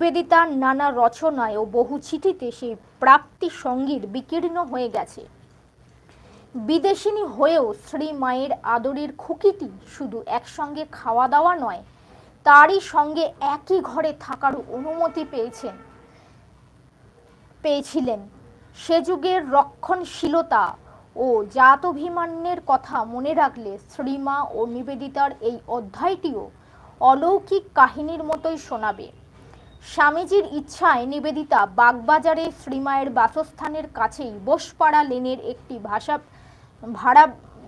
নিবেদিতার নানা রচনায় ও বহু চিঠিতে সেই প্রাপ্তি সঙ্গীর বিকীর্ণ হয়ে গেছে। বিদেশিনী হয়েও শ্রী মায়ের আদরের খুকিটি শুধু একসঙ্গে খাওয়া দাওয়া নয়, তারই সঙ্গে একই ঘরে থাকার অনুমতি পেয়েছেন, পেয়েছিলেন। সে যুগের রক্ষণশীলতা ও জাতভিমান্যের কথা মনে রাখলে শ্রীমা ও নিবেদিতার এই অধ্যায়টিও অলৌকিক কাহিনীর মতোই শোনাবে। স্বামীজির ইচ্ছায় নিবেদিতা বাগবাজারে শ্রীমায়ের বাসস্থানের কাছেই বোসপাড়া লেনের একটি ভাষা, ভাড়া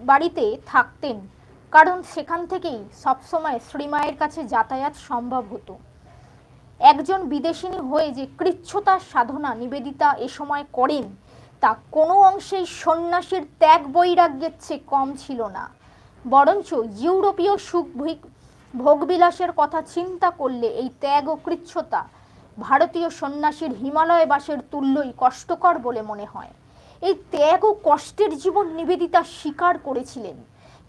বাড়িতে থাকতেন। কারণ সেখান থেকেই সবসময় শ্রীমায়ের কাছে যাতায়াত সম্ভব হতো। একজন বিদেশিনী হয়ে যে কৃচ্ছতার সাধনা নিবেদিতা এ সময় করেন, তা কোনো অংশেই সন্ন্যাসীর ত্যাগ বৈরাগ্যের চেয়ে কম ছিল না। বরঞ্চ ইউরোপীয় সুখ ভোগবিলাসের কথা চিন্তা করলে এই ত্যাগ ও কৃচ্ছতা ভারতীয় সন্ন্যাসীর হিমালয় বাসের তুল্যই কষ্টকর বলে মনে হয়। এই ত্যাগ ও কষ্টের জীবন নিবেদিতা স্বীকার করেছিলেন।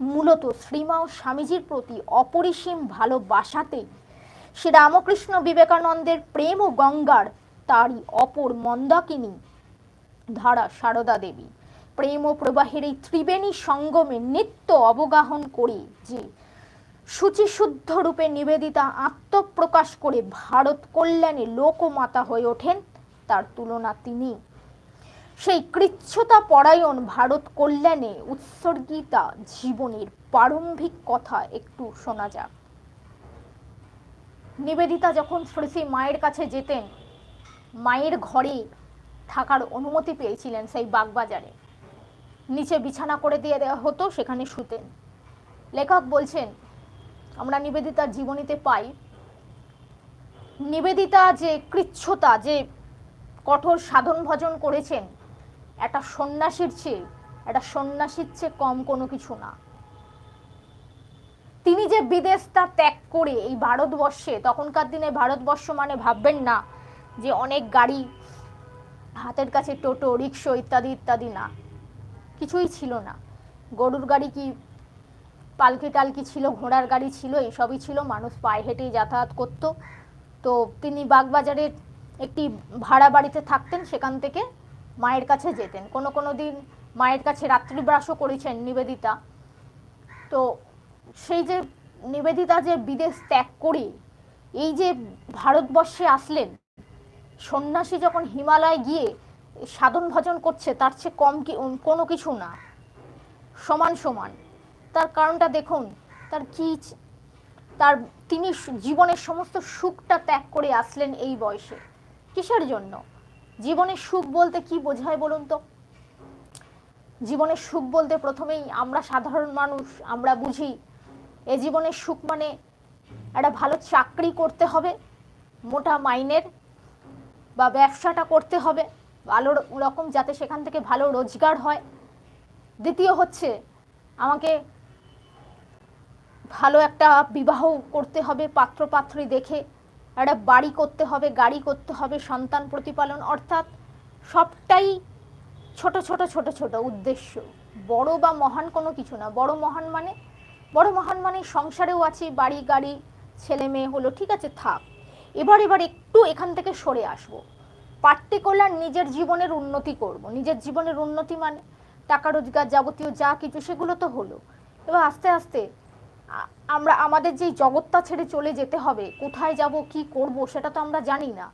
মূলত শ্রীমা ও স্বামীজির প্রতি অপরিসীম ভালোবাসাতেই শ্রী রামকৃষ্ণ বিবেকানন্দের প্রেম ও গঙ্গার তারই অপর মন্দাকিনী ধারা সারদা দেবী। প্রেম ও প্রবাহের এই ত্রিবেণী সঙ্গমে নিত্য অবগাহন করে যে শুচিশুদ্ধ রূপে নিবেদিতা আত্মপ্রকাশ করে ভারত কল্যাণে লোকমাতা হয়ে ওঠেন, তার তুলনা তিনি। সেই কৃচ্ছতা পরায়ণ ভারত কল্যাণে উৎসর্গিতা জীবনের প্রারম্ভিক কথা একটু শোনা যাক। নিবেদিতা যখন শ্রী শ্রী মায়ের কাছে যেতেন, মায়ের ঘরে থাকার অনুমতি পেয়েছিলেন সেই বাগবাজারে। নিচে বিছানা করে দিয়ে দেওয়া হতো, সেখানে শুতেন। লেখক বলছেন আমরা নিবেদিতার জীবনীতে পাই। নিবেদিতা যে কৃচ্ছতা যে কঠোর সাধন ভজন করেছেন, একটা সন্ন্যাসীর চেয়ে, একটা সন্ন্যাসীর চেয়ে কম কোনো কিছু না। তিনি যে বিদেশটা ত্যাগ করে এই ভারতবর্ষে, তখনকার দিনে ভারতবর্ষ মানে ভাববেন না যে অনেক গাড়ি, হাতের কাছে টোটো, রিক্সো ইত্যাদি ইত্যাদি না। কিছুই ছিল না। গরুর গাড়ি কি পালকি টালকি ছিল, ঘোড়ার গাড়ি ছিল এইসবই ছিল। মানুষ পায়ে হেঁটেই যাতায়াত করত। তো তিনি বাগবাজারের একটি ভাড়া বাড়িতে থাকতেন, সেখান থেকে মায়ের কাছে যেতেন। কোনো কোনো দিন মায়ের কাছে রাত্রিবাসও করেছেন নিবেদিতা। তো সেই যে নিবেদিতা যে বিদেশ ত্যাগ করে এই যে ভারতবর্ষে আসলেন, সন্ন্যাসী যখন হিমালয় গিয়ে সাধন ভজন করছে, তার চেয়ে কম কি কোনো কিছু না। সমান সমান। তার কারণটা দেখুন, তার কি তার তিনি জীবনের সমস্ত সুখটা ত্যাগ করে আসলেন এই বয়সে। কিসের জন্য? জীবনের সুখ বলতে কি বোঝায় বলুন তো? জীবনের সুখ বলতে প্রথমেই আমরা সাধারণ মানুষ, আমরা বুঝি, এ জীবনের সুখ মানে একটা ভালো চাকরি করতে হবে, মোটা মাইনের বা ব্যবসাটা করতে হবে, ভালো রকম যাতে সেখান থেকে ভালো রোজগার হয়। দ্বিতীয় হচ্ছে, আমাকে ভালো একটা বিবাহ করতে হবে পাত্রপাত্রী দেখে, একটা বাড়ি করতে হবে, গাড়ি করতে হবে, সন্তান প্রতিপালন, অর্থাৎ সবটাই ছোট ছোট ছোট ছোট উদ্দেশ্য। বড় বা মহান কোনো কিছু না। বড় মহান মানে বড় মহান মানে সংসারেও আছি, বাড়ি, গাড়ি, ছেলে মেয়ে হলো, ঠিক আছে, থাক। এবার এবার একটু এখান থেকে সরে আসব। পার্টিকুলার নিজের জীবনের উন্নতি করব। নিজের জীবনের উন্নতি মানে টাকা, রোজগার যাবতীয় যা কিছু, সেগুলো তো হলো। এবার আস্তে আস্তে আমরা আমাদের যেই জগৎটা ছেড়ে চলে যেতে হবে, কোথায় যাব, কি করব, সেটা তো আমরা জানি না।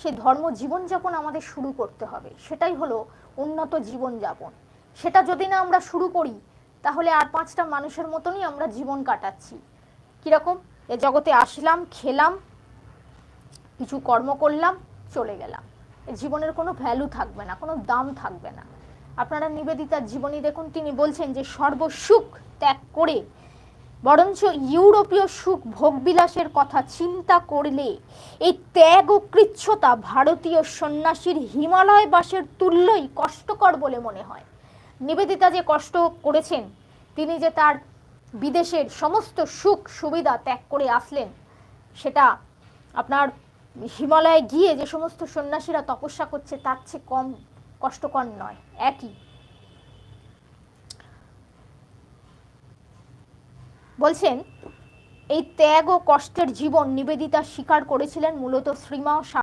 সেই ধর্ম জীবনযাপন আমাদের শুরু করতে হবে। সেটাই হলো উন্নত জীবনযাপন। সেটা যদি না আমরা শুরু করি, তাহলে আর পাঁচটা মানুষের মতনই আমরা জীবন কাটাচ্ছি। কীরকম? এ জগতে আসলাম, খেলাম, কিছু কর্ম করলাম, চলে গেলাম। জীবনের কোনো ভ্যালু থাকবে না, কোনো দাম থাকবে না। আপনারা নিবেদিতার জীবনী দেখুন, তিনি বলছেন যে সর্বসুখ ত্যাগ করে বরঞ্চ ইউরোপীয় সুখ ভোগবিলাসের কথা চিন্তা করলে এই ত্যাগ ও কৃচ্ছতা ভারতীয় সন্ন্যাসীর হিমালয় বাসের তুল্যই কষ্টকর বলে মনে হয়। নিবেদিতা যে কষ্ট করেছেন, তিনি যে তার বিদেশের সমস্ত সুখ সুবিধা ত্যাগ করে আসলেন, সেটা আপনার হিমালয়ে গিয়ে যে সমস্ত সন্ন্যাসীরা তপস্যা করছে, তার চেয়ে কম কষ্টকর নয়, একই। বলছেন এই ত্যাগ ও কষ্টের জীবন নিবেদিতা স্বীকার করেছিলেন মূলত শ্রীমা